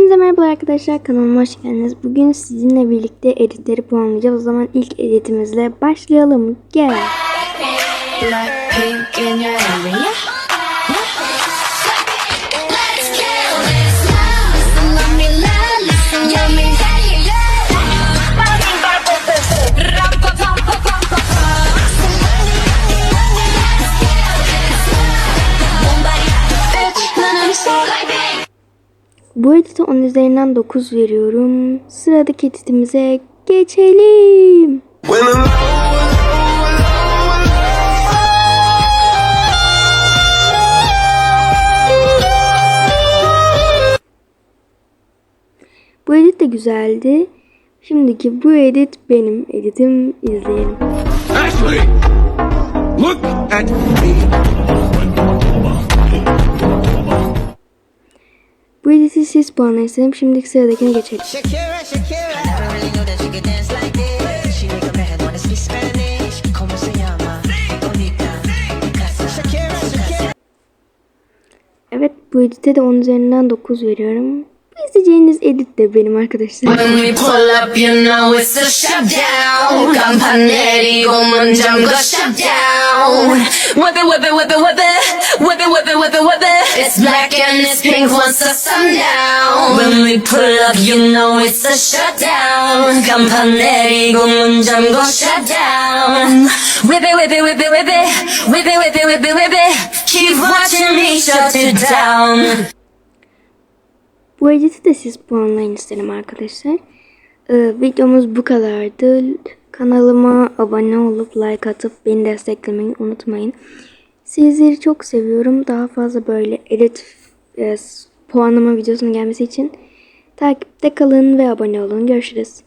Hepinize merhaba arkadaşlar kanalıma hoş geldiniz. Bugün sizinle birlikte editleri puanlayacağız. O zaman ilk editimizle başlayalım. Gel. Bu edite 10 üzerinden 9 veriyorum. Sıradaki editimize geçelim. Bu edit de güzeldi. Şimdiki bu edit benim editim. İzleyelim. Ashley, look at me. Bu editi siz puanlayın. Şimdiki sıradakine geçelim. Evet bu edite de 10 üzerinden 9 veriyorum. Bu izleyeceğiniz edit de benim arkadaşlar. When we pull up, you know it's a shutdown. Campanelli, woman, jungle shutdown. Whip it, whip it, whip it, whip it. It's black and it's pink once the sundown. When we pull up, you know it's a shutdown. Campanelli, woman, jungle shutdown. Whip it, whip it, whip it, whip it. Whip it, whip it, whip it, whip it. Keep watching me shut it down. Bu editi de siz puanlayın isterim arkadaşlar. Ee, videomuz bu kadardı. Kanalıma abone olup like atıp beni desteklemeyi unutmayın. Sizleri çok seviyorum. Daha fazla böyle edit e, puanlama videosunun gelmesi için takipte kalın ve abone olun. Görüşürüz.